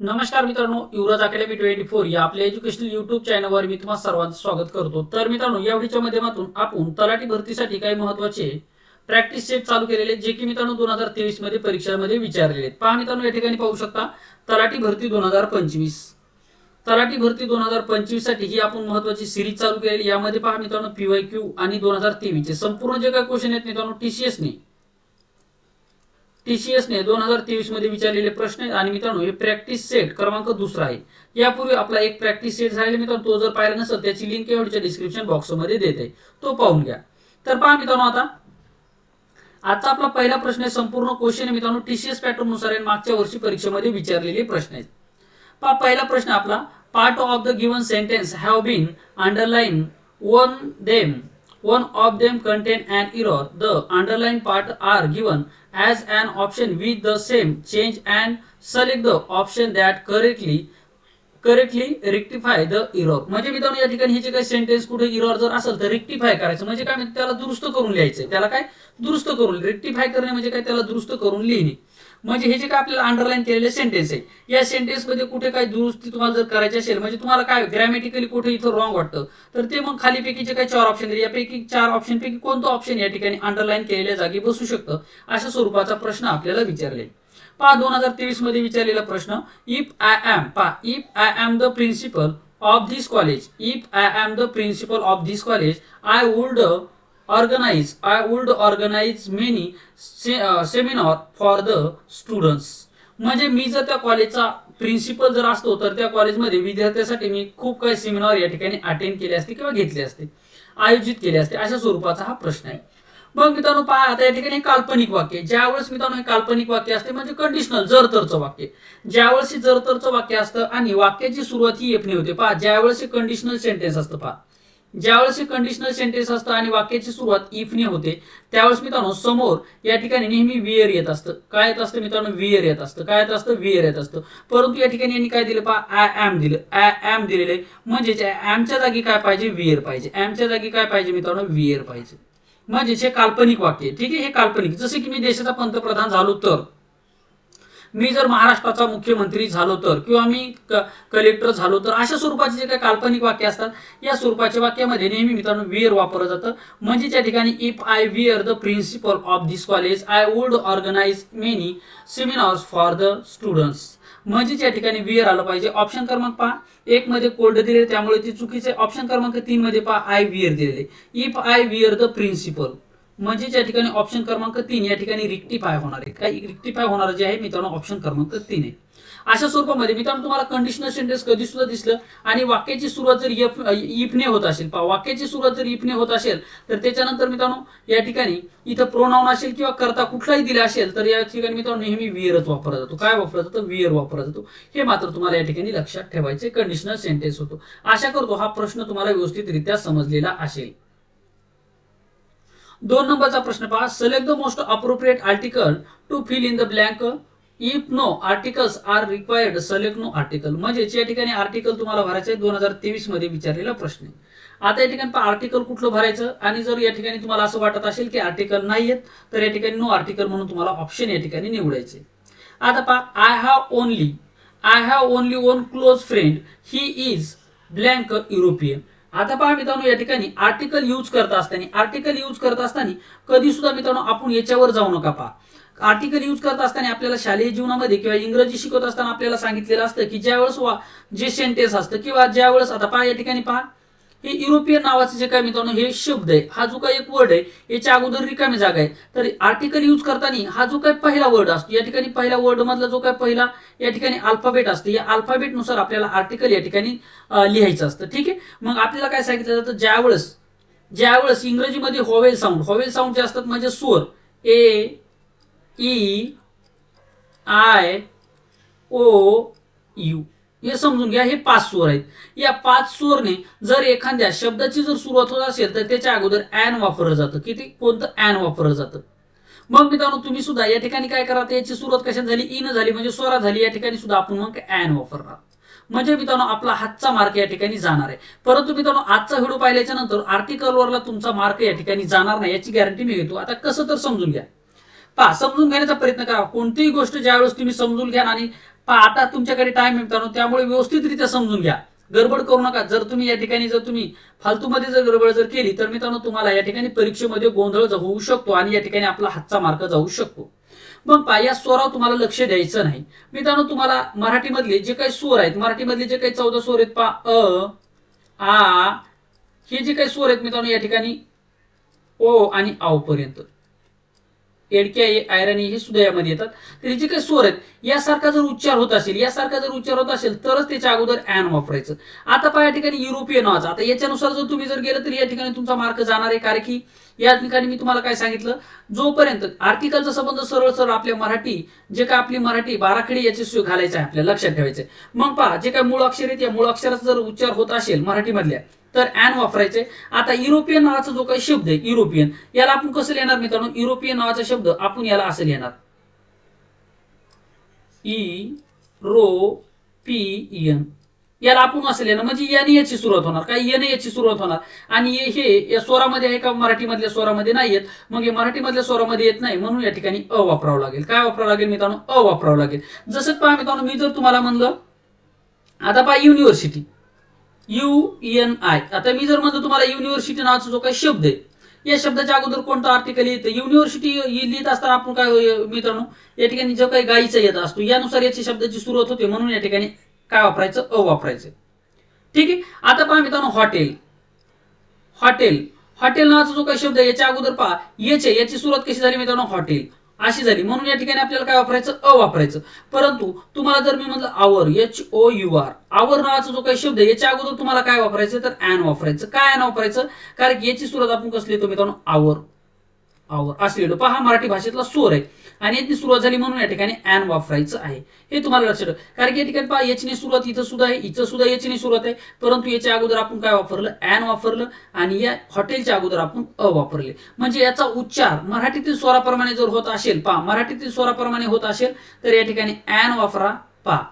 नमस्कार मित्रांनो युवराज academy twenty four या आपल्या एज्युकेशनल युट्यूब चॅनलवर मी तुम्हाला सर्वांचं स्वागत करतो. तर मित्रांनो या व्हिडिओच्या माध्यमातून आपण तलाठी भरतीसाठी काही महत्त्वाचे प्रॅक्टिस सेट चालू केलेले जे की मित्रांनो दोन हजार तेवीसमध्ये परीक्षांमध्ये विचारलेले आहेत. पहा मित्रांनो या ठिकाणी पाहू शकता तलाठी भरती दोन हजार पंचवीस. तलाठी भरती दोन हजार पंचवीससाठी ही आपण महत्वाची सिरीज चालू केलेली यामध्ये पहा मित्रांनो पीवाय क्यू आणि दोन हजार तेवीस चे संपूर्ण जे काही क्वेश्चन आहेत मित्रांनो टीसीएसने टीसीएस ने दोन हजार तेवीसमध्ये विचारलेले प्रश्न आहेत. आणि मित्रांनो हे प्रॅक्टिस सेट क्रमांक दुसरा आहे. यापूर्वी आपला एक प्रॅक्टिस सेट झालेला मित्रांनो. तो जर पाहिला नसेल त्याची लिंक एवढीच्या डिस्क्रिप्शन बॉक्समध्ये देते. तो पाहून घ्या. तर पहा मित्रांनो आता. आता आपला पहिला प्रश्न आहे संपूर्ण क्वेश्चन मित्रांनो. टीसीएस पॅटर्ननुसार मागच्या वर्षी परीक्षेमध्ये विचारलेले प्रश्न आहेत. पहा पहिला प्रश्न आपला. Part of the given sentence have been underline one them one of them contain an error. The underlined part are given as an option with the same change and select the option that correctly correctly rectify the error म्हणजे मित्रांनो या ठिकाणी हे जे काही sentence कुठे इरॉर जर असेल तर रेक्टिफाय करायचं. म्हणजे काय? त्याला दुरुस्त करून लिहायचं त्याला काय? दुरुस्त करून रेक्टिफाय करणे म्हणजे काय? त्याला दुरुस्त करून लिहिणे. म्हणजे हे जे काय आपल्याला अंडरलाईन केलेले सेंटेन्स आहे या सेंटेन्समध्ये कुठे काय दुरुस्ती तुम्हाला जर करायची असेल म्हणजे तुम्हाला काय ग्रॅमॅटिकली कुठे इथं रॉंग वाटतं तर ते मग खालीपैकी जे काही चार ऑप्शन आहे यापैकी चार ऑप्शन पैकी कोणतं ऑप्शन या ठिकाणी अंडरलाईन केलेल्या जागी बसू शकतं अशा स्वरूपाचा प्रश्न आपल्याला विचारले. पहा दोन हजार तेवीसमध्ये विचारलेला प्रश्न इफ आय एम पहा if I am the principal of this college if I am the principal of this college I would organise I would organise many seminar for the students म्हणजे मी जर त्या कॉलेजचा प्रिन्सिपल जर असतो तर त्या कॉलेजमध्ये विद्यार्थ्यांसाठी मी खूप काही सेमिनार या ठिकाणी अटेंड केले असते किंवा घेतले असते. आयोजित केले असते. अशा स्वरूपाचा हा प्रश्न आहे. मग मित्रांनो पहा आता या ठिकाणी काल्पनिक वाक्य ज्यावेळेस मित्रांनो हे काल्पनिक वाक्य असते म्हणजे कंडिशनल जर तरचं वाक्य ज्यावेळेस हे जर तरचं वाक्य असतं आणि वाक्याची सुरुवात ही एफने होते पहा ज्यावेळेस हे कंडिशनल सेंटेन्स असतं पहा. ज्यावेळेस हे कंडिशनल सेंटेन्स असतं आणि वाक्याची सुरुवात इफने होते त्यावेळेस मित्रांनो समोर या ठिकाणी नेहमी वियर येत असतं. काय येत असतं मित्रांनो? वियर येत असतं. काय येत असतं? वियर येत असतं. परंतु या ठिकाणी यांनी काय दिलं? पहा आय एम दिलं. आय एम दिलेलं आहे. म्हणजेच ॲमच्या जागी काय पाहिजे? वियर पाहिजे. ॲमच्या जागी काय पाहिजे मित्रांनो? वियर पाहिजे. म्हणजेच हे काल्पनिक वाक्य ठीक आहे? हे काल्पनिक. जसे की मी देशाचा पंतप्रधान झालो तर. मी जर महाराष्ट्राचा मुख्यमंत्री झालो तर किंवा मी कलेक्टर झालो तर अशा स्वरूपाचे जे काही काल्पनिक वाक्य असतात या स्वरूपाच्या वाक्यामध्ये नेहमी मित्रांनो वियर वापरलं जातं. म्हणजे त्या ठिकाणी if I were the principal of this college I would organise many seminars for the students म्हणजे या ठिकाणी वियर आलं पाहिजे. ऑप्शन क्रमांक पहा. एक मध्ये कोल्ड दिले त्यामुळे ते चुकीचे ऑप्शन क्रमांक तीन मध्ये पहा आय वियर दिलेले if I were the principal म्हणजे या ठिकाणी ऑप्शन क्रमांक तीन या ठिकाणी रिक्टिफाय होणार आहे. काय रिक्टिफाय होणार जे आहे मित्रांनो ऑप्शन क्रमांक तीन आहे. अशा स्वरूपामध्ये मित्रांनो तुम्हाला कंडिशनल सेंटेन्स कधी सुद्धा दिसलं आणि वाक्याची सुरुवात जर इफने होत असेल वाक्याची सुरुवात जर इफने होत असेल तर त्याच्यानंतर मित्रांनो या ठिकाणी इथं प्रोनाऊन असेल किंवा करता कुठलाही दिला असेल तर या ठिकाणी मित्रांनो नेहमी वियरच वापरला जातो. काय वापरला जातो? वियर वापरला जातो. हे मात्र तुम्हाला या ठिकाणी लक्षात ठेवायचे कंडिशनल सेंटेन्स होतो. आशा करतो हा प्रश्न तुम्हाला व्यवस्थितरित्या समजलेला असेल. दोन नंबरचा प्रश्न पहा. Select the most appropriate article to fill in the blank if no articles are required select no article म्हणजे या ठिकाणी आर्टिकल तुम्हाला भरायचं आहे दोन हजार तेवीसमध्ये विचारलेला प्रश्न आहे. आता या ठिकाणी आर्टिकल कुठलं भरायचं? आणि जर या ठिकाणी तुम्हाला असं वाटत असेल की आर्टिकल नाही आहेत तर या ठिकाणी नो आर्टिकल म्हणून तुम्हाला ऑप्शन या ठिकाणी निवडायचे आता पहा I have only I have only one close friend he is blank European आता पहा मित्रांनो या ठिकाणी आर्टिकल यूज करत असताना आर्टिकल यूज करत असताना कधी सुद्धा मित्रांनो आपण याच्यावर जाऊ नका पहा. आर्टिकल यूज करत असताना आपल्याला शालेय जीवनामध्ये किंवा इंग्रजी शिकवत असताना आपल्याला सांगितलेलं असतं की ज्यावेळेस वा जे सेंटेन्स असतं किंवा ज्यावेळेस आता पहा या ठिकाणी पहा. हे युरोपियन नावाचे जे काय मित्रांनो हे शब्द आहे हा जो काही एक वर्ड आहे याच्या अगोदर रिकामी जागा आहे. तर आर्टिकल यूज करताना हा जो काय पहिला वर्ड असतो या ठिकाणी पहिला वर्ड मधला जो काय पहिला या ठिकाणी अल्फाबेट असतो या अल्फाबेटनुसार आपल्याला आर्टिकल या ठिकाणी लिहायचं असतं. ठीक आहे? मग आपल्याला काय सांगितलं जातं? ज्यावेळेस ज्यावेळेस इंग्रजीमध्ये हॉवेल साऊंड हॉवेल साऊंड जे असतात म्हणजे स्वर. A E I O U. हे समजून घ्या हे पाच स्वर आहेत. या पाच स्वरने जर एखाद्या शब्दाची जर सुरुवात होत असेल तर त्याच्या अगोदर ॲन वापरलं जातं. किती? कोणतं? ॲन वापरलं जातं. मग मित्रांनो तुम्ही सुद्धा या ठिकाणी काय करा याची सुरुवात कशात झाली? इन झाली. म्हणजे स्वरा झाली. या ठिकाणी सुद्धा आपण मग ॲन वापरणार. म्हणजे मित्रांनो आपला हातचा मार्क या ठिकाणी जाणार आहे. परंतु मित्रांनो आजचा व्हिडिओ पाहिल्याच्या नंतर आर्टिकलवरला तुमचा मार्क या ठिकाणी जाणार नाही याची गॅरंटी मी घेतो. आता कसं तर समजून घ्या. पहा समजून घेण्याचा प्रयत्न करा. कोणतीही गोष्ट ज्यावेळेस तुम्ही समजून घ्या आणि पहा आता तुमच्याकडे टाइम आहे मित्रांनो त्यामुळे व्यवस्थितरित्या समजून घ्या. गडबड करू नका. जर तुम्ही या ठिकाणी जर तुम्ही फालतूमध्ये जर गडबड जर केली तर मित्रांनो तुम्हाला या ठिकाणी परीक्षेमध्ये गोंधळ होऊ शकतो आणि या ठिकाणी आपला हातचा मार्क जाऊ शकतो. मग पहा या स्वरावर तुम्हाला लक्ष द्यायचं नाही. मित्रांनो तुम्हाला मराठीमधले जे काही स्वर आहेत मराठीमधले जे काही चौदा स्वर आहेत पहा अ आ हे जे काही स्वर आहेत मित्रांनो या ठिकाणी ओ आणि आव पर्यंत. एडक्या आयरन हे सुद्धा यामध्ये येतात. तर जे काही स्वर आहेत यासारखा जर उच्चार होत असेल यासारखा जर उच्चार होत असेल तरच त्याच्या अगोदर ॲन वापरायचं. आता पहा या ठिकाणी युरोपियन नावाचा. आता याच्यानुसार जर तुम्ही जर गेलं तर या ठिकाणी तुमचा मार्क जाणार आहे कारण की या ठिकाणी मी तुम्हाला काय सांगितलं? जोपर्यंत आर्टिकलचा संबंध सरळ सरळ आपल्या मराठी जे काय आपली मराठी बाराखडी याचे सोय घालायचं आहे आपल्याला लक्षात ठेवायचं मग पहा जे काय मूळ अक्षर आहेत या मूळ अक्षराचा जर उच्चार होत असेल मराठीमधल्या तर अॅन वापरायचे. आता युरोपियन नावाचा जो काही शब्द आहे युरोपियन याला आपण कसं लिहिणार मित्रांनो? युरोपियन नावाचा शब्द आपण याला असं लिहिणार. ई रो पी एन याला आपण असं लिहिणार म्हणजे एन याची सुरुवात होणार. काय? एन याची सुरुवात होणार. आणि हे- हे या स्वरामध्ये आहे का? मराठीमधल्या स्वरामध्ये नाही येत. मग हे मराठीमधल्या स्वरामध्ये येत नाही. म्हणून या ठिकाणी अ वापरावं लागेल. काय वापरावं लागेल मित्रांनो? अ वापरावं लागेल. जसं पहा मित्रांनो मी जर तुम्हाला म्हणलं आता पहा युनिव्हर्सिटी यू एन आय आता मी जर म्हणतो तुम्हाला युनिव्हर्सिटी नावाचा जो काही शब्द आहे या शब्दाच्या अगोदर कोणतं आर्टिकल येतं युनिव्हर्सिटी लिहित असताना आपण काय मित्रांनो या ठिकाणी जो काही गायीचा येत असतो यानुसार याची शब्दाची सुरुवात होते म्हणून या ठिकाणी काय वापरायचं? अ वापरायचं. ठीक आहे? आता पहा मित्रांनो हॉटेल हॉटेल हॉटेल नावाचा जो काही शब्द आहे याच्या अगोदर पहा. याचे याची सुरुवात कशी झाली मित्रांनो? हॉटेल अशी झाली. म्हणून या ठिकाणी आपल्याला काय वापरायचं? अ वापरायचं परंतु तुम्हाला जर मी म्हटलं hour H O U R hour नावाचा जो काही शब्द आहे याच्या अगोदर तुम्हाला काय वापरायचं? तर ॲन वापरायचं. काय ॲन वापरायचं? कारण की याची सुरुवात आपण कसली येतो मित्रांनो? आवर. असलेलं पहा हा मराठी भाषेतला स्वर आहे. आणि याची सुरुवात झाली म्हणून या ठिकाणी अॅन वापरायचं आहे. हे तुम्हाला लक्षात कारण की या ठिकाणी पहा याची सुरुवात इथं सुद्धा आहे इथं सुद्धा याची सुरुवात आहे. परंतु याच्या अगोदर आपण काय वापरलं? अॅन वापरलं आणि या हॉटेलच्या अगोदर आपण अ वापरले. म्हणजे याचा उच्चार मराठीतील स्वराप्रमाणे जर होत असेल पहा मराठीतील स्वराप्रमाणे होत असेल तर या ठिकाणी अॅन वापरा पहा.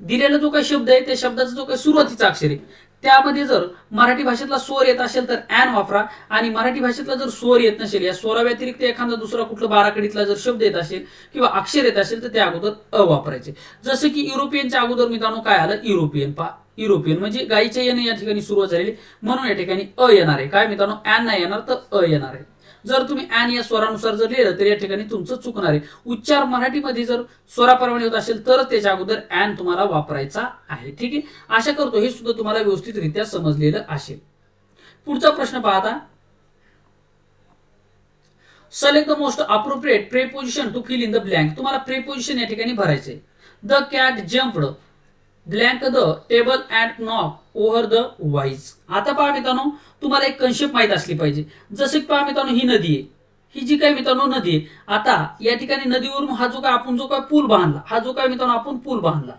दिलेला जो काही शब्द आहे त्या शब्दाचा जो काही सुरुवातीचा अक्षर आहे त्यामध्ये जर मराठी भाषेतला स्वर येत असेल तर ॲन वापरा. आणि मराठी भाषेतला जर स्वर येत नसेल या स्वराव्यतिरिक्त एखादा दुसरा कुठला बाराकडीतला जर शब्द येत असेल किंवा अक्षर येत असेल तर त्या अगोदर अ वापरायचे. जसं की युरोपियनच्या अगोदर मित्रांनो काय आलं? युरोपियन. पा युरोपियन म्हणजे गायीचे येणे या ठिकाणी सुरुवात झालेली. म्हणून या ठिकाणी अ येणार आहे. काय मित्रांनो? ॲन नाही येणार तर अ येणार आहे. जर तुम्ही ॲन या स्वरानुसार जर लिहिलं तर या ठिकाणी तुमचं चुकणार आहे. उच्चार मराठीमध्ये जर स्वराप्रमाणे होत असेल तरच त्याच्या अगोदर ॲन तुम्हाला वापरायचा आहे. ठीक आहे? आशा करतो हे सुद्धा तुम्हाला व्यवस्थितरित्या समजलेलं असेल. पुढचा प्रश्न पाहता. Select the most appropriate preposition to fill in the blank तुम्हाला प्रेपोजिशन या ठिकाणी भरायचे the cat jumped blank the table and knock over the vase. आता पहा मित्रांनो तुम्हाला एक कन्सेप्ट माहीत असली पाहिजे. जसे की पहा मित्रांनो ही नदी आहे. ही जी काय मित्रांनो नदी आहे आता या ठिकाणी नदीवरून हा जो काय आपण जो काय पूल बांधला हा जो काय मित्रांनो आपण पूल बांधला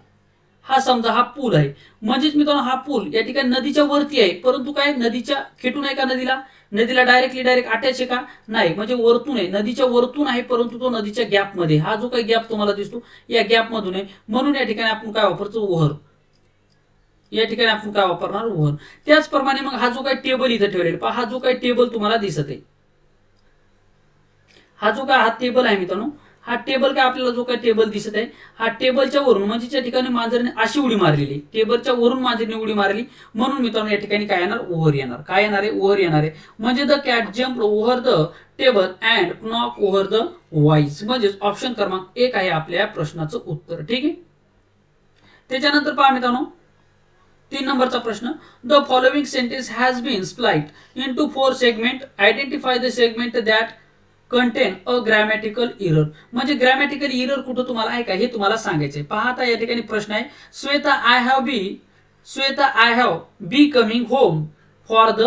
हा समजा हा पूल आहे. म्हणजेच मित्रांनो हा पूल या ठिकाणी नदीच्या वरती आहे परंतु काय नदीच्या खेटून आहे का नदीला? नदीला डायरेक्टली डायरेक्ट अटॅच आहे का? नाही म्हणजे वरतून आहे. नदीच्या वरतून आहे परंतु तो नदीच्या गॅपमध्ये हा जो काही गॅप तुम्हाला दिसतो या गॅप मधून आहे. म्हणून या ठिकाणी आपण काय वापरतो? ओहर. या ठिकाणी आपण काय वापरणार? ओव्हर त्याचप्रमाणे मग हा जो काही टेबल इथं ठेवलेला पहा हा जो काही टेबल तुम्हाला दिसत आहे. हा जो काय हा टेबल आहे मित्रांनो. हा टेबल काय आपल्याला जो काही टेबल दिसत आहे हा टेबलच्या वरून म्हणजे त्या ठिकाणी मांजरने अशी उडी मारलेली टेबलच्या वरून मांजरने उडी मारली म्हणून मित्रांनो या ठिकाणी काय येणार? ओव्हर येणार. काय येणार आहे? ओव्हर येणार आहे. म्हणजे the cat jump over the table and knock over the vase म्हणजेच ऑप्शन क्रमांक एक आहे आपल्या प्रश्नाचं उत्तर. ठीक आहे? त्याच्यानंतर पहा मित्रांनो तीन नंबरचा प्रश्न the following sentence has been split into four segment identify the segment that contain a grammatical error म्हणजे ग्रॅमॅटिकल इरर कुठं तुम्हाला आहे का? हे तुम्हाला सांगायचंय. पहा आता या ठिकाणी प्रश्न आहे Shweta I have be Shweta I have be coming home for the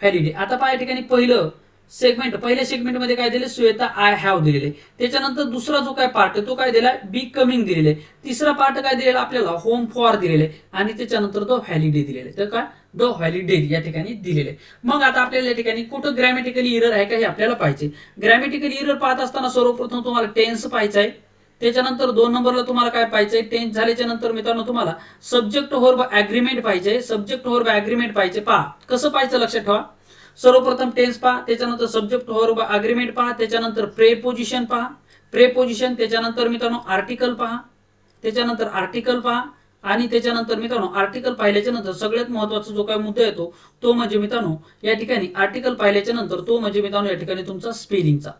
holiday आता पहा या ठिकाणी पहिलं सेगमेंट पहिल्या सेगमेंटमध्ये काय दिले? श्वेता आय हॅव दिलेले. त्याच्यानंतर दुसरा जो काय पार्ट आहे तो काय दिलाय? बी कमिंग दिलेले. तिसरा पार्ट काय दिलेला आपल्याला? होम फॉर दिलेले. आणि त्याच्यानंतर तो व्हॅलिडे दिलेले. तर काय? द व्हॅलिडे या ठिकाणी दिलेले. मग आता आपल्याला या ठिकाणी कुठं ग्रॅमॅटिकली इरर आहे का हे आपल्याला पाहिजे ग्रॅमॅटिकली इरर पाहत असताना सर्वप्रथम तुम्हाला टेन्स पाहायचं आहे. त्याच्यानंतर दोन नंबरला तुम्हाला काय पाहिजे टेन्स झाल्याच्यानंतर मित्रांनो तुम्हाला सब्जेक्ट होर अग्रीमेंट पाहिजे सब्जेक्ट होर अग्रीमेंट पाहिजे पहा कसं पाहिजे लक्षात ठेवा. सर्वप्रथम टेन्स पहा त्याच्यानंतर सब्जेक्ट होर अग्रीमेंट पहा त्याच्यानंतर प्रेपोजिशन पहा. प्रेपोजिशन त्याच्यानंतर मित्रांनो आर्टिकल पहा. त्याच्यानंतर आर्टिकल पहा. आणि त्याच्यानंतर मित्रांनो आर्टिकल पाहिल्याच्या नंतर सगळ्यात महत्त्वाचा जो काही मुद्दा येतो तो म्हणजे मित्रांनो या ठिकाणी आर्टिकल पाहिल्याच्या नंतर तो म्हणजे मित्रांनो या ठिकाणी तुमचा स्पेलिंगचा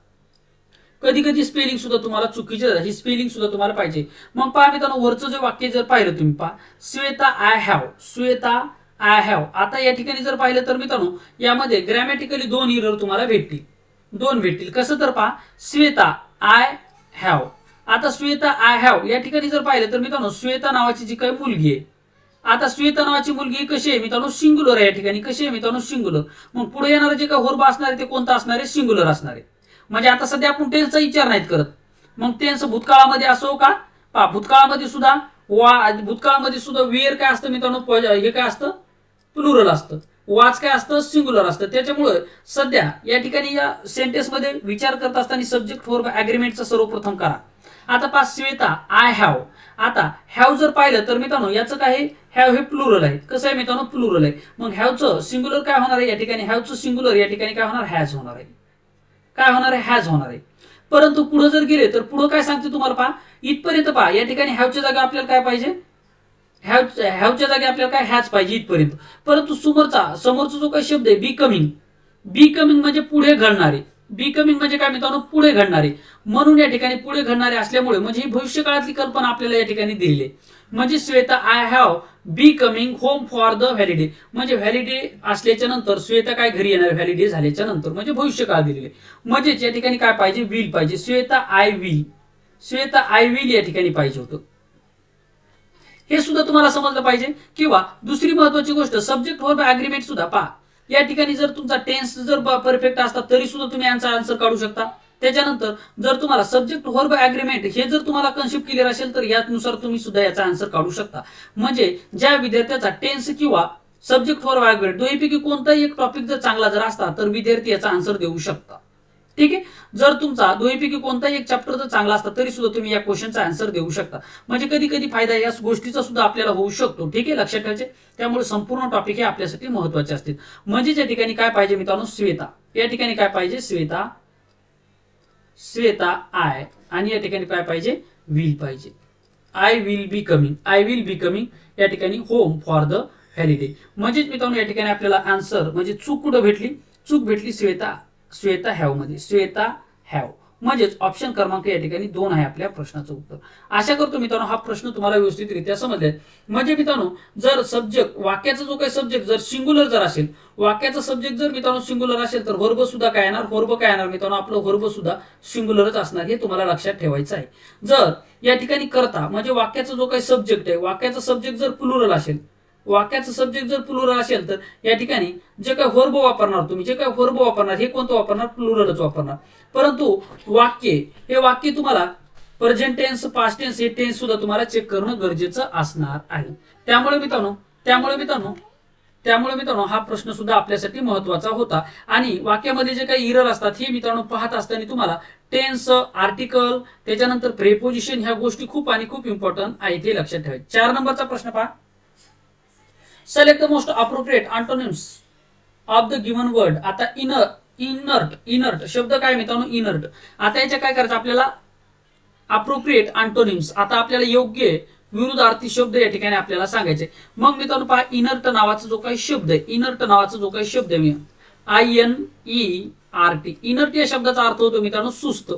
कधी कधी स्पेलिंग सुद्धा तुम्हाला चुकीची जातात ही स्पेलिंग सुद्धा तुम्हाला पाहिजे. मग पहा मित्रांनो वरचं जे वाक्य जर पाहिलं तुम्ही पहा. Shweta I have Shweta I have आता या ठिकाणी जर पाहिलं तर मित्रांनो यामध्ये ग्रॅमॅटिकली दोन इरर तुम्हाला भेटतील. दोन भेटतील. कसं तर पहा श्वेता आय हॅव आता श्वेता आय हॅव या ठिकाणी जर पाहिलं तर मित्रांनो श्वेता नावाची जी काही मुलगी आहे आता श्वेता नावाची मुलगी कशी आहे मित्रांनो? सिंग्युलर आहे या ठिकाणी. कशी आहे मित्रांनो? सिंग्युलर मग पुढे येणारे जे काही होरबा असणार आहे ते कोणतं असणार? आहे सिंग्युलर असणार. आहे म्हणजे आता सध्या आपण टेन्सचा विचार नाहीत करत. मग टेन्स भूतकाळामध्ये असो हो का? पहा भूतकाळामध्ये सुद्धा वा भूतकाळामध्ये सुद्धा वेर काय असतं मित्रांनो? हे काय असतं? प्लुरल असतं. वाच काय असतं? सिंग्युलर असतं. त्याच्यामुळे सध्या या ठिकाणी या सेंटेन्समध्ये विचार करत असताना सब्जेक्ट फॉर अग्रीमेंटचा सर्वप्रथम करा. आता पहा श्वेता आय हॅव आता हॅव जर पाहिलं तर मित्रांनो याचं काय हॅव हे प्लुरल आहे. कसं आहे मित्रांनो? प्लुरल आहे. मग हॅवचं सिंग्युलर काय होणार आहे? या ठिकाणी हॅवचं सिंग्युलर या ठिकाणी काय होणार? हॅज होणार आहे. काय होणार आहे? हॅज होणार आहे. परंतु पुढे जर गेले तर पुढे काय सांगते तुम्हाला पहा? इथपर्यंत पहा. या ठिकाणी हॅवच्या जागा आपल्याला काय पाहिजे? हॅव हॅवच्या जागी आपल्याला काय ह्याच पाहिजे इथपर्यंत. परंतु समोरचा समोरचा जो काही शब्द आहे बी कमिंग बी कमिंग म्हणजे पुढे घडणारे. बी कमिंग म्हणजे काय मित्रांनो? पुढे घडणारे. म्हणून या ठिकाणी पुढे घडणारे असल्यामुळे म्हणजे ही भविष्यकाळातली कल्पना आपल्याला या ठिकाणी दिलेली आहे. म्हणजे Shweta I have be coming home for the holiday म्हणजे व्हॅलिडे असल्याच्या नंतर श्वेता काय घरी येणार? व्हॅलिडे झाल्याच्यानंतर. म्हणजे भविष्यकाळ दिलेले म्हणजेच या ठिकाणी काय पाहिजे? विल पाहिजे. Shweta I will Shweta I will या ठिकाणी पाहिजे होतं. हे सुद्धा तुम्हाला समजलं पाहिजे. किंवा दुसरी महत्वाची गोष्ट सब्जेक्ट वर्ब अग्रीमेंट सुद्धा पहा. या ठिकाणी जर तुमचा टेन्स जर परफेक्ट असता तरी सुद्धा तुम्ही यांचा आन्सर काढू शकता. त्याच्यानंतर जर तुम्हाला सब्जेक्ट वर्ब अग्रीमेंट हे जर तुम्हाला कन्सेप्ट क्लिअर असेल तर यानुसार तुम्ही सुद्धा याचा आन्सर काढू शकता. म्हणजे ज्या विद्यार्थ्याचा टेन्स किंवा सब्जेक्ट वर्ब अग्रीमेंट दोन्हीपैकी कोणताही एक टॉपिक जर चांगला जर असता तर विद्यार्थी याचा आन्सर देऊ शकता. ठीक आहे? जर तुमचा दोन्हीपैकी कोणताही एक चॅप्टर जर चांगला असता तरी सुद्धा तुम्ही या क्वेश्चनचा आन्सर देऊ शकता. म्हणजे कधी कधी फायदा या गोष्टीचा सुद्धा आपल्याला होऊ शकतो. ठीक आहे? लक्षात ठेवायचे? त्यामुळे संपूर्ण टॉपिक हे आपल्यासाठी महत्त्वाचे असतील. म्हणजे या ठिकाणी काय पाहिजे मित्रांनो? श्वेता. या ठिकाणी काय पाहिजे? श्वेता. श्वेता आय आणि या ठिकाणी काय पाहिजे? विल पाहिजे. I will be coming I will be coming या ठिकाणी होम फॉर द हॅलिडे म्हणजेच मित्रांनो या ठिकाणी आपल्याला आन्सर म्हणजे चूक कुठं भेटली? चूक भेटली श्वेता. श्वेता हॅवमध्ये. श्वेता हॅव म्हणजेच ऑप्शन क्रमांक या ठिकाणी दोन आहे आपल्या प्रश्नाचं उत्तर. आशा करतो मित्रांनो हा प्रश्न तुम्हाला व्यवस्थितरित्या समजलाय. म्हणजे मित्रांनो जर सब्जेक्ट वाक्याचा जो काही सब्जेक्ट जर सिंग्युलर जर असेल वाक्याचा सब्जेक्ट जर मित्रांनो सिंग्युलर असेल तर वर्ब सुद्धा काय येणार? वर्ब काय येणार मित्रांनो? आपलं वर्ब सुद्धा सिंग्युलरच असणार हे तुम्हाला लक्षात ठेवायचं आहे. जर या ठिकाणी करता म्हणजे वाक्याचा जो काही सब्जेक्ट आहे वाक्याचा सब्जेक्ट जर प्लुरल असेल वाक्याचं सब्जेक्ट जर प्लुरल असेल तर या ठिकाणी जे काय वर्ब वापरणार तुम्ही जे काय वर्ब वापरणार हे कोणतं वापरणार? प्लुरलच वापरणार. परंतु वाक्य हे वाक्य तुम्हाला प्रेझेंट टेन्स पास्ट टेन्स हे टेन्स सुद्धा तुम्हाला चेक करणं गरजेचं असणार आहे. त्यामुळे मित्रांनो त्यामुळे मित्रांनो त्यामुळे मित्रांनो हा प्रश्न सुद्धा आपल्यासाठी महत्त्वाचा होता. आणि वाक्यामध्ये जे काही इरर असतात हे मित्रांनो पाहत असताना तुम्हाला टेन्स आर्टिकल त्याच्यानंतर प्रेपोजिशन ह्या गोष्टी खूप आणि खूप इम्पॉर्टंट आहे ते लक्षात ठेवायचे. चार नंबरचा प्रश्न पहा. Select the most appropriate antonyms of the given word आता इनर इनर्ट इनर्ट शब्द काय मित्रांनो? इनर्ट आता याच्या काय करायचं? आपल्याला अप्रोप्रिएट अँटोनिम्स आता आपल्याला योग्य विरुद्धार्थी शब्द या ठिकाणी आपल्याला सांगायचे. मग मित्रांनो पहा इनर्ट नावाचा जो काही शब्द आहे इनर्ट नावाचा जो काही शब्द आहे I N E R T inert या शब्दाचा अर्थ होतो मित्रांनो सुस्त.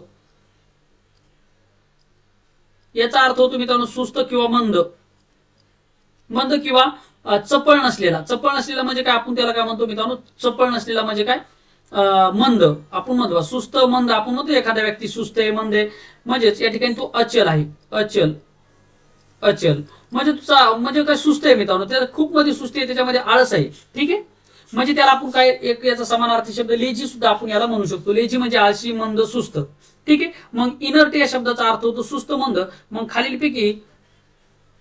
याचा अर्थ होतो मित्रांनो सुस्त किंवा मंद. मंद किंवा चपळ नसलेला. चपळ नसलेला म्हणजे काय? आपण त्याला काय म्हणतो मित्रांनो? चपळ नसलेला म्हणजे काय? मंद. आपण म्हणतो सुस्त मंद. आपण म्हणतो एखादा व्यक्ती सुस्त आहे मंद आहे. म्हणजेच या ठिकाणी तो अचल आहे. अचल. अचल. म्हणजे तुझा म्हणजे काय सुस्त आहे मित्रांनो? त्याला खूप म्हणजे मध्ये सुस्ती आहे त्याच्यामध्ये आळस आहे. ठीक आहे? म्हणजे त्याला आपण काय एक याचा समानार्थी शब्द लेजी सुद्धा आपण याला म्हणू शकतो. लेजी म्हणजे आळशी मंद सुस्त. ठीक आहे? मग इनर्ट या शब्दाचा अर्थ होतो सुस्त मंद. मग खालीलपैकी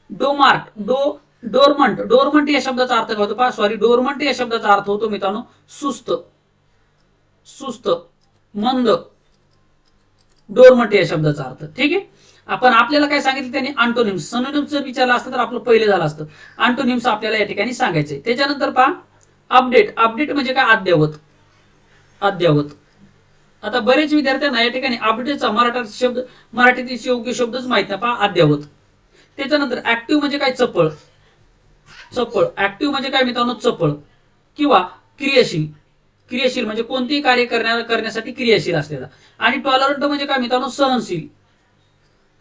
डोमार्ट डो डोरमंट डोरमंट या शब्दाचा अर्थ काय होतो? पहा सॉरी डोरमंट या शब्दाचा अर्थ होतो मित्रांनो सुस्त. सुस्त मंद. डोरमंट या शब्दाचा अर्थ. ठीक आहे? आपण आपल्याला काय सांगितलं त्यांनी? अँटोनिम्स सनोनिम्स जर विचारलं असतं तर आपलं पहिलं झालं असतं. अँटोनिम्स आपल्याला या ठिकाणी सांगायचंय. त्याच्यानंतर पहा अपडेट अपडेट म्हणजे काय? अद्ययावत. अद्यावत आता बरेच विद्यार्थ्यांना या ठिकाणी अपडेटचा मराठा शब्द मराठीतील योग्य शब्दच माहीत नाही. पहा अद्ययावत. त्याच्यानंतर ऍक्टिव्ह म्हणजे काय? चपळ. चपळ. ऍक्टिव्ह म्हणजे काय मित्रांनो? चपळ. किंवा क्रियाशील. क्रियाशील म्हणजे कोणतेही कार्य करण्या करण्यासाठी क्रियाशील असलेला. आणि टॉलरंट म्हणजे काय मित्रांनो? सहनशील.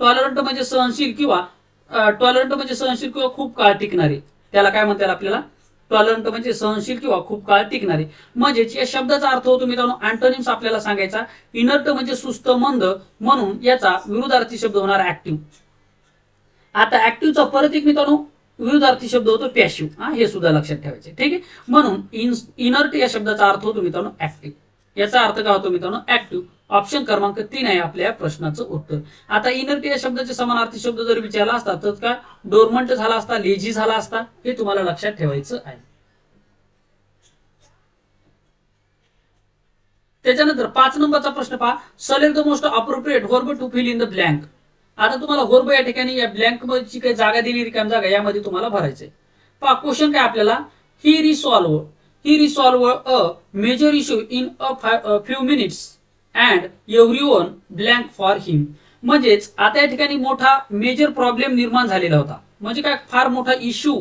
टॉलरंट म्हणजे सहनशील किंवा टॉलरंट म्हणजे सहनशील किंवा खूप काळ टिकणारे. त्याला काय म्हणतात आपल्याला? टॉलरंट म्हणजे सहनशील किंवा खूप काळ टिकणारे. म्हणजेच या शब्दाचा अर्थ होतो मित्रांनो अँटोनिम्स आपल्याला सांगायचा. इनर्ट म्हणजे सुस्त मंद म्हणून याचा विरुद्धार्थी शब्द होणार ऍक्टिव्ह आता ऍक्टिव्हचा परत एक मित्रांनो विरुद्धार्थी शब्द होतो पॅशिव्ह हा हे सुद्धा लक्षात ठेवायचे. ठीक आहे? म्हणून इनर्ट या शब्दाचा अर्थ होतो मित्रांनो ऍक्टिव्ह याचा अर्थ काय होतो मित्रांनो? ऍक्टिव्ह ऑप्शन क्रमांक तीन आहे आपल्या प्रश्नाचं उत्तर. आता इनर्ट या शब्दाचे समानार्थी शब्द जर विचारला असता तर काय? डोरमंट झाला असता लेझी झाला असता हे तुम्हाला लक्षात ठेवायचं आहे. त्याच्यानंतर पाच नंबरचा प्रश्न पहा. Select the most appropriate verb to fill in the blank आता तुम्हाला होर्ब या ठिकाणी या ब्लँकमध्ये काही जागा दिली रिकाम जागा यामध्ये तुम्हाला भरायचंय. पहा क्वेश्चन काय आपल्याला? He resolve he resolve a major issue in a few minutes and everyone blank for him म्हणजेच आता या ठिकाणी मोठा मेजर प्रॉब्लेम निर्माण झालेला होता. म्हणजे काय? फार मोठा इश्यू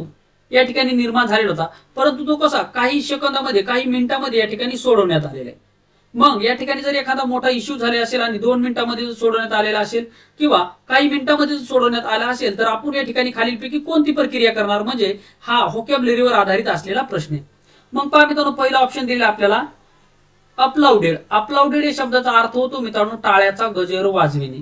या ठिकाणी निर्माण झालेला होता. परंतु तो कसा? काही सेकंदामध्ये काही मिनिटांमध्ये या ठिकाणी सोडवण्यात आलेला आहे. मग या ठिकाणी जर एखादा मोठा इश्यू झाले असेल आणि दोन मिनिटांमध्ये जर सोडवण्यात आलेला असेल किंवा काही मिनिटांमध्ये जर सोडवण्यात आला असेल तर आपण या ठिकाणी खालीलपैकी कोणती प्रक्रिया करणार? म्हणजे हा होकॅबलरीवर आधारित असलेला प्रश्न आहे. मग पहा मित्रांनो पहिला ऑप्शन दिलेला आपल्याला अपलाउडेड अपलाउडेड या शब्दाचा अर्थ होतो मित्रांनो टाळ्याचा गजर वाजविणे.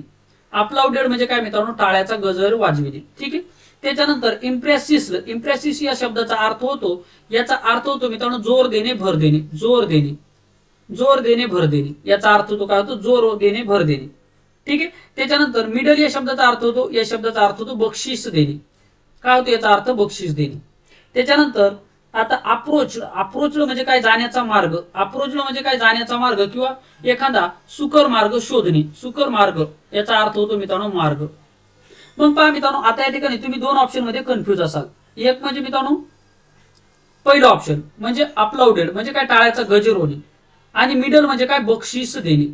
अपलाउडेड म्हणजे काय मित्रांनो? टाळ्याचा गजर वाजविणे. ठीक आहे? त्याच्यानंतर इम्प्रेसिस इम्प्रेसिस या शब्दाचा अर्थ होतो. याचा अर्थ होतो मित्रांनो जोर देणे भर देणे. जोर देणे. जोर देणे भर देणे. याचा अर्थ होतो काय होतो? जोर देणे भर देणे. ठीक आहे? त्याच्यानंतर मिडल या शब्दाचा अर्थ होतो या शब्दाचा अर्थ होतो बक्षीस देणे. काय होतो? याचा अर्थ बक्षीस देणे. त्याच्यानंतर आता अप्रोच अप्रोच म्हणजे काय? जाण्याचा मार्ग. अप्रोच म्हणजे काय? जाण्याचा मार्ग किंवा एखादा सुकर मार्ग शोधणे. सुकर मार्ग. याचा अर्थ होतो मित्रांनो मार्ग. मग पहा मित्रांनो आता या ठिकाणी तुम्ही दोन ऑप्शनमध्ये कन्फ्युज असाल. एक म्हणजे मित्रांनो पहिलं ऑप्शन म्हणजे अपलाउडेड म्हणजे काय? टाळ्याचा गजर होणे. आणि मिडल म्हणजे काय? बक्षीस देणे.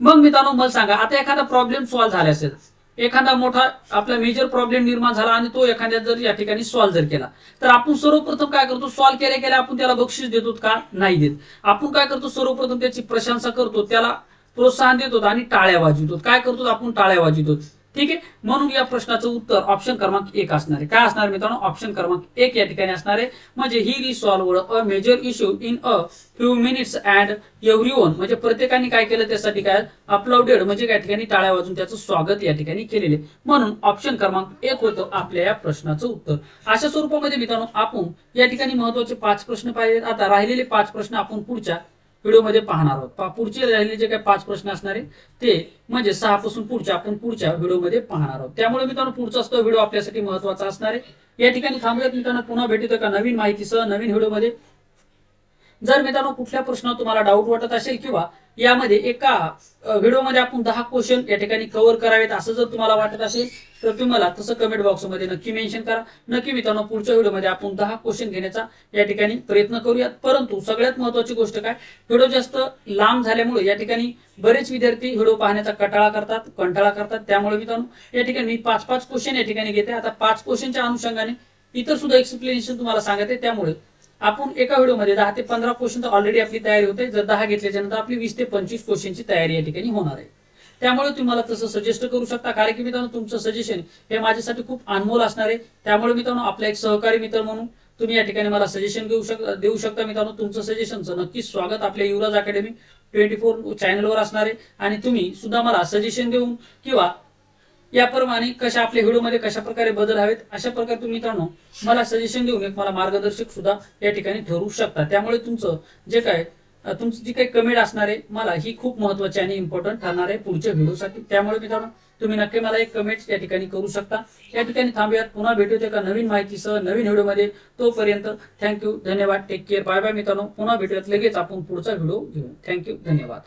मग मित्रांनो मला सांगा आता एखादा प्रॉब्लेम सॉल्व्ह झाला असेल एखादा मोठा आपला मेजर प्रॉब्लेम निर्माण झाला आणि तो एखाद्या जर या ठिकाणी सॉल्व्ह जर केला तर आपण सर्वप्रथम काय करतो? सॉल्व्ह केल्या केल्या आपण त्याला बक्षीस देतो का? नाही देत. आपण काय करतो? सर्वप्रथम त्याची प्रशंसा करतो त्याला प्रोत्साहन देतो आणि टाळ्या वाजवतो. काय करतो? आपण टाळ्या वाजवतो. ठीक आहे? म्हणून या प्रश्नाचं उत्तर ऑप्शन क्रमांक एक असणार आहे. काय असणार मित्रांनो? ऑप्शन क्रमांक एक या ठिकाणी असणार आहे. म्हणजे he resolve a major issue in a few minutes and everyone म्हणजे प्रत्येकाने काय केलं? त्यासाठी काय? अपलोडेड म्हणजे काय? ठिकाणी टाळ्या वाजून त्याचं स्वागत या ठिकाणी केलेले म्हणून ऑप्शन क्रमांक एक होतं आपल्या या प्रश्नाचं उत्तर. अशा स्वरूपामध्ये मित्रांनो आपण या ठिकाणी महत्त्वाचे पाच प्रश्न पाहिजे आता राहिलेले पाच प्रश्न आपण पुढच्या व्हिडिओमध्ये पाहणार आहोत. पहा, पुढचे राहिले जे काही पाच प्रश्न असणारे ते म्हणजे सहा पासून पुढच्या आपण पुढच्या व्हिडिओमध्ये पाहणार आहोत. त्यामुळे मित्रांनो पुढचा तो व्हिडिओ आपल्यासाठी महत्त्वाचा असणार आहे या ठिकाणी थांबूयात मित्रांनो पुन्हा भेटतो का नवीन माहितीसह नवीन व्हिडिओमध्ये. जर मित्रांनो कुठल्या प्रश्नावर तुम्हाला डाऊट वाटत असेल किंवा यामध्ये एका व्हिडिओमध्ये आपण दहा क्वेश्चन या ठिकाणी कव्हर करावेत असं जर तुम्हाला वाटत असेल तर तुम्हाला तसं कमेंट बॉक्समध्ये नक्की मेन्शन करा. नक्की मित्रांनो पुढच्या व्हिडिओमध्ये आपण दहा क्वेश्चन घेण्याचा या ठिकाणी प्रयत्न करूयात. परंतु सगळ्यात महत्वाची गोष्ट काय? व्हिडिओ जास्त लांब झाल्यामुळे या ठिकाणी बरेच विद्यार्थी व्हिडिओ पाहण्याचा कटाळा करतात कंटाळा करतात. त्यामुळे मित्रांनो या ठिकाणी मी पाच पाच क्वेश्चन या ठिकाणी घेते. आता पाच क्वेश्चनच्या अनुषंगाने इतर सुद्धा एक्सप्लेनेशन तुम्हाला सांगते. त्यामुळे आपण एका व्हिडिओमध्ये दहा ते पंधरा क्वेश्चन तर ऑलरेडी आपली तयारी होते. जर दहा घेतल्याच्या नंतर आपली वीस ते पंचवीस क्वेश्चनची तयारी या ठिकाणी होणार आहे. त्यामुळे तुम्हाला तसं सजेस्ट करू शकता. कारण की मित्रांनो तुमचं सजेशन हे माझ्यासाठी खूप अनमोल असणार आहे. त्यामुळे मित्रांनो आपला एक सहकारी मित्र म्हणून तुम्ही या ठिकाणी मला सजेशन देऊ शकता देऊ शकता मित्रांनो. तुमचं सजेशनचं नक्कीच स्वागत. आपल्या युवराज अकॅडमी ट्वेंटी फोर चॅनलवर असणार आहे. आणि तुम्ही सुद्धा मला सजेशन देऊन किंवा याप्रमाणे कशा आपल्या व्हिडिओमध्ये कशा प्रकारे बदल हवेत अशा प्रकारे तुम्ही मित्रांनो मला सजेशन देऊन एक मला मार्गदर्शक सुद्धा या ठिकाणी ठरू शकता. त्यामुळे तुमचं जे काय तुमची जी काही कमेंट असणार आहे मला ही खूप महत्वाची आणि इम्पॉर्टंट ठरणार आहे पुढच्या व्हिडिओसाठी. त्यामुळे मित्रांनो तुम्ही नक्की मला एक कमेंट या ठिकाणी करू शकता. या ठिकाणी थांबूयात. पुन्हा भेटूयात एका नवीन माहितीसह नवीन व्हिडिओमध्ये. तोपर्यंत थँक्यू धन्यवाद. टेक केअर बाय बाय मित्रांनो. पुन्हा भेटूयात. लगेच आपण पुढचा व्हिडिओ घेऊ थँक्यू धन्यवाद.